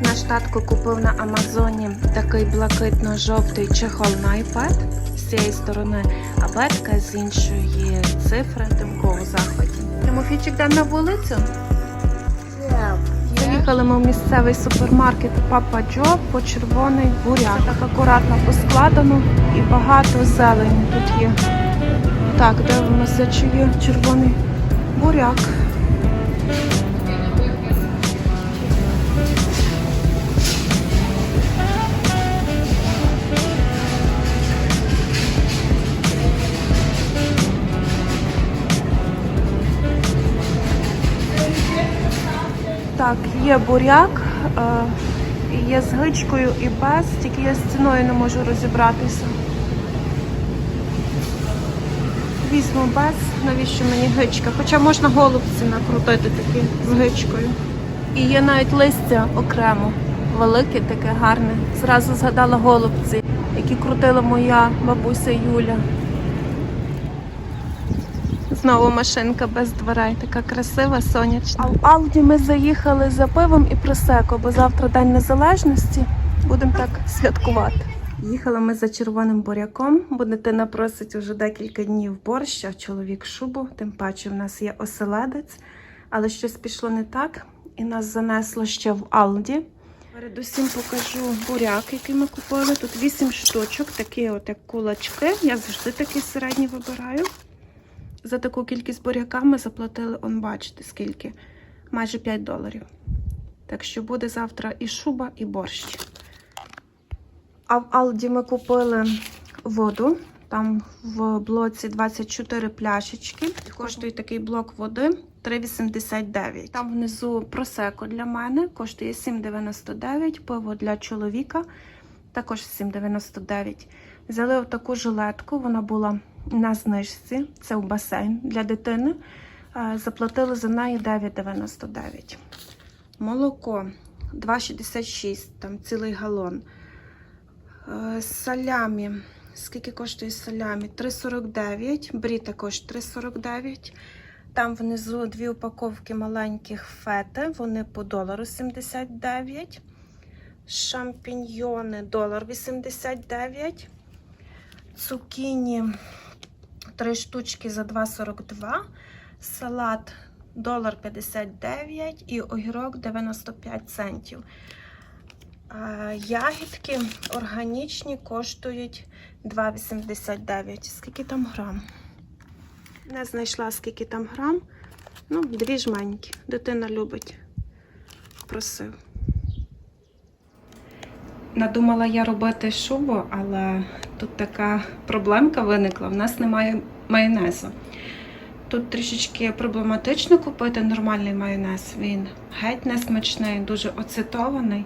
Наш татко купив на Амазоні такий блакитно-жовтий чехол на iPad з цієї сторони, абетка з іншої цифри, Тимко у захваті. Тимофійчик йде на вулицю. Заїхали ми в місцевий супермаркет Папа Джо по червоний буряк. Так акуратно поскладено і багато зелені тут є. Так, дивимося, чи є червоний буряк. Так, є буряк, е, є з гичкою і без, тільки я з ціною не можу розібратися. Візьму без, навіщо мені гичка? Хоча можна голубці накрутити такі з гичкою. І є навіть листя окремо, велике, таке гарне. Зразу згадала голубці, які крутила моя бабуся Юля. Знову машинка без дверей, така красива, сонячна. А в Алді ми заїхали за пивом і просеко, бо завтра День Незалежності. Будемо так святкувати. Їхали ми за червоним буряком, бо дитина просить уже декілька днів борщ, а чоловік шубу. Тим паче в нас є оселедець, але щось пішло не так, і нас занесло ще в Алді. Передусім покажу буряк, який ми купили. Тут 8 штучок, такі от як кулачки. Я завжди такий середній вибираю. За таку кількість буряка ми заплатили, он бачите, скільки? Майже 5 доларів. Так що буде завтра і шуба, і борщ. А в Алді ми купили воду. Там в блоці 24 пляшечки. Коштує такий блок води 3,89. Там внизу просеко для мене коштує 7,99. Пиво для чоловіка також 7,99. Взяли таку жилетку, вона була на знижці. Це в басейн для дитини. Заплатили за неї 9,99. Молоко 2,66, там цілий галон. Салямі. Скільки коштує салямі? 3,49. Брі також 3,49. Там внизу дві упаковки маленьких фети. Вони по долару 79. Шампіньйони долар 89. Цукіні 3 штучки за 2,42. Салат долар 59 і огірок 95 центів. Ягідки органічні коштують 2,89. Скільки там грам? Не знайшла, скільки там грам. Ну, дві жменьки. Дитина любить. Просив. Надумала я робити шубу, але тут така проблемка виникла. В нас немає майонезу. Тут трішечки проблематично купити нормальний майонез. Він геть несмачний, дуже оцетований.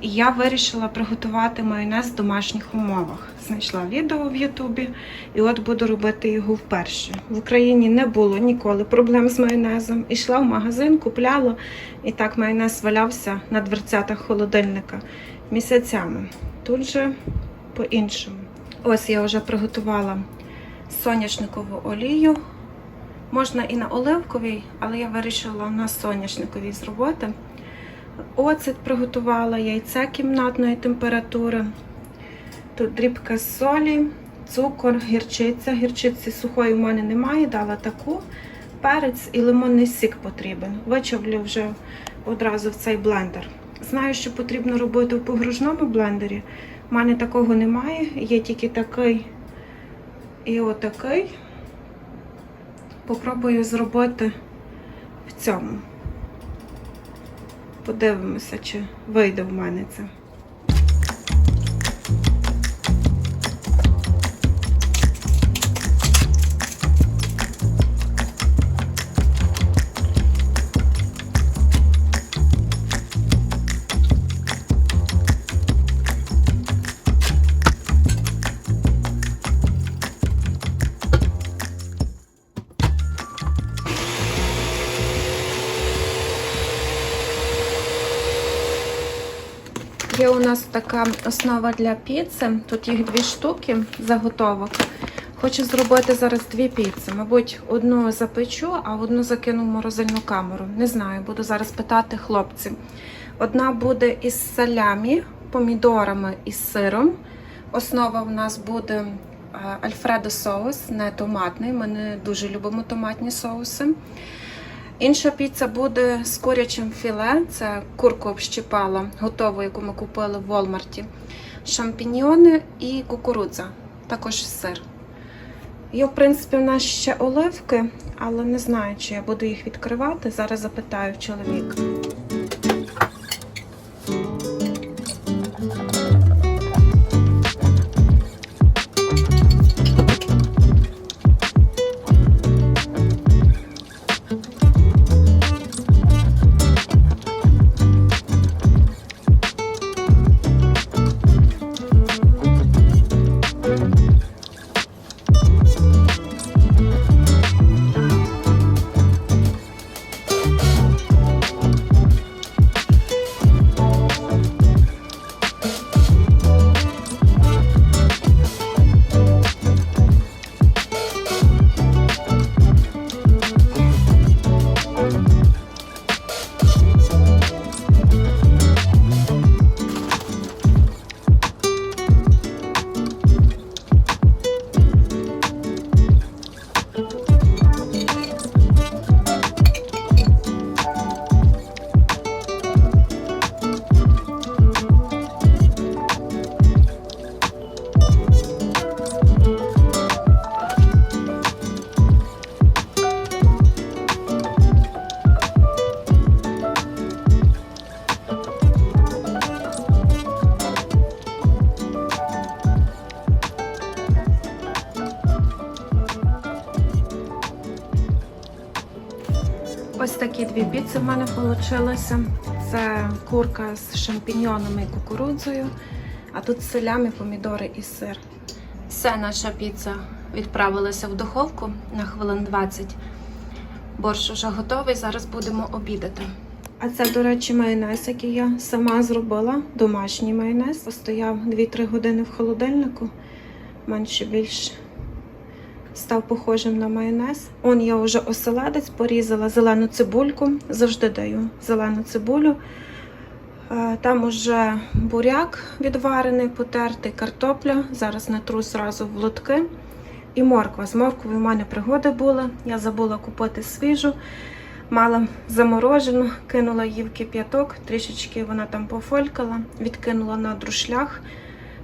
І я вирішила приготувати майонез в домашніх умовах. Знайшла відео в Ютубі і от буду робити його вперше. В Україні не було ніколи проблем з майонезом. Ішла в магазин, купляла, і так майонез валявся на дверцятах холодильника місяцями. Тут же по-іншому. Ось я вже приготувала соняшникову олію. Можна і на оливковій, але я вирішила на соняшниковій зробити. Оцет приготувала, яйце кімнатної температури. Тут дрібка солі, цукор, гірчиця. Гірчиці сухої в мене немає, дала таку. Перець і лимонний сік потрібен. Вичавлю вже одразу в цей блендер. Знаю, що потрібно робити в погружному блендері. У мене такого немає, є тільки такий і отакий. Попробую зробити в цьому. Подивимося, чи вийде в мене це. Є у нас така основа для піци. Тут їх дві штуки заготовок. Хочу зробити зараз дві піци. Мабуть, одну запечу, а одну закину в морозильну камеру. Не знаю, буду зараз питати хлопців. Одна буде із салямі, помідорами і сиром. Основа в нас буде е, альфредо соус, не томатний. Ми не дуже любимо томатні соуси. Інша піца буде з курячим філе. Це курку общипала, готову, яку ми купили в Волмарті. Шампіньйони і кукурудза, також сир. Є, в принципі, в нас ще оливки, але не знаю, чи я буду їх відкривати. Зараз запитаю чоловіка. Піци в мене вийшли. Це курка з шампіньйонами і кукурудзою, а тут селями, помідори і сир. Все, наша піца відправилася в духовку на хвилин 20. Борщ вже готовий, зараз будемо обідати. А це, до речі, майонез, який я сама зробила. Домашній майонез. Постояв 2-3 години в холодильнику, менше більше став похожим на майонез. Он я вже оселедець порізала зелену цибульку. Завжди даю зелену цибулю. Е, Там уже буряк відварений, потертий, картопля. Зараз натру зразу в лотки. І морква. З морквою в мене пригоди були. Я забула купити свіжу. Мала заморожену, кинула її в кип'яток, трішечки вона там пофолькала, відкинула на друшлях,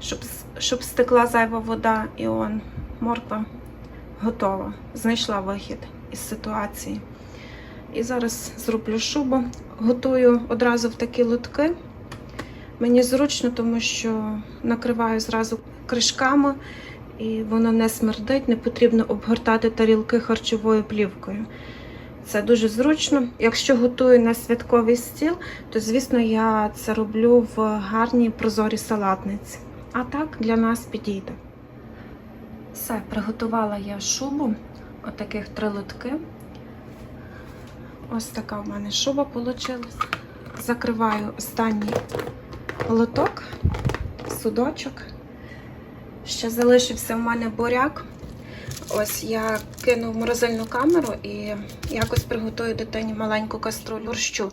щоб, щоб стекла зайва вода. І он морква готова. Знайшла вихід із ситуації. І зараз зроблю шубу. Готую одразу в такі лотки. Мені зручно, тому що накриваю зразу кришками, і воно не смердить, не потрібно обгортати тарілки харчовою плівкою. Це дуже зручно. Якщо готую на святковий стіл, то звісно я це роблю в гарній прозорій салатниці. А так для нас підійде. Все, приготувала я шубу. Отаких три лотки. Ось така в мене шуба вийшла. Закриваю останній лоток, судочок. Ще залишився в мене буряк. Ось я кину в морозильну камеру і якось приготую дитині маленьку каструлю борщу.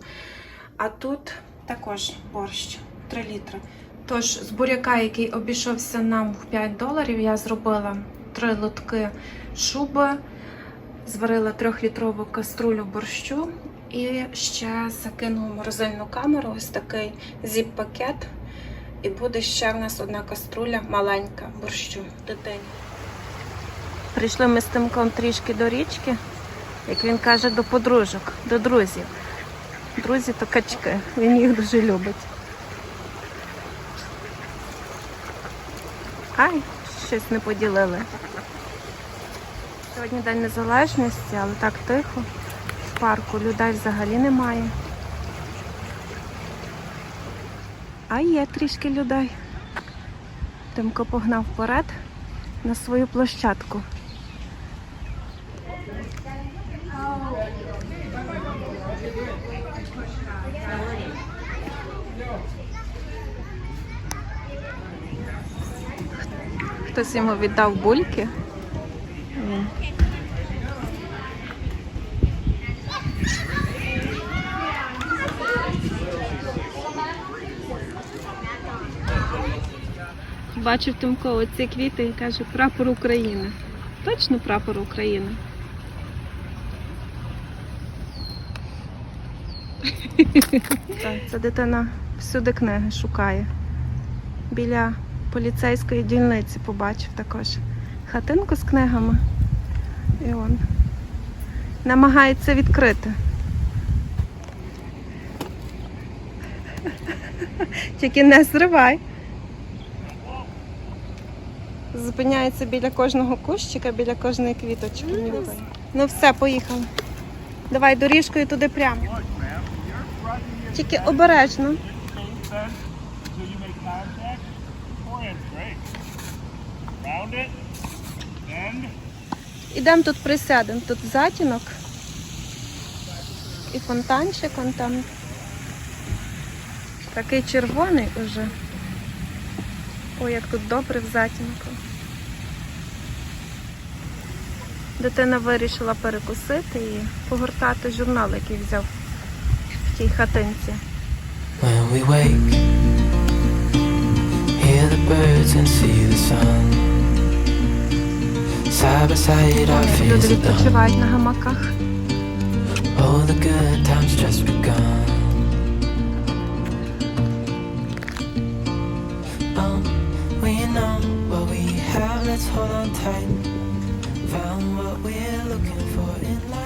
А тут також борщ 3 літри. Тож, з буряка, який обійшовся нам в 5 доларів, я зробила 3 лотки шуби, зварила 3-літрову каструлю борщу і ще закинула морозильну камеру ось такий зіп-пакет. І буде ще в нас одна каструля маленька борщу дитині. Прийшли ми з Тимком трішки до річки, як він каже, до подружок, до друзів. Друзі то качки, він їх дуже любить. Ай, щось не поділили. Сьогодні День Незалежності, але так тихо. В парку людей взагалі немає. А є трішки людей. Тимко погнав вперед на свою площадку. Хтось йому віддав бульки. Він. Бачив Тимко ці квіти і каже прапор України. Точно прапор України. Так, Ця дитина всюди книги шукає. Біля поліцейської дільниці побачив також хатинку з книгами. І он намагається відкрити. Тільки не зривай. Зупиняється біля кожного кущика, біля кожної квіточки. Ну все, поїхали. Давай доріжкою туди прямо. Тільки обережно. Ідемо тут присядемо. Тут затінок. І фонтанчик он там. Такий червоний уже. Ой, як тут добре в затінку. Дитина вирішила перекусити і погортати журнал, який взяв в тій хатинці. When we wake, hear the birds and see the sun. люди are done. відпочивають на гамаках. Oh, the good times just begun. Um, we know what we have, let's hold on tight. Found what we're looking for in life.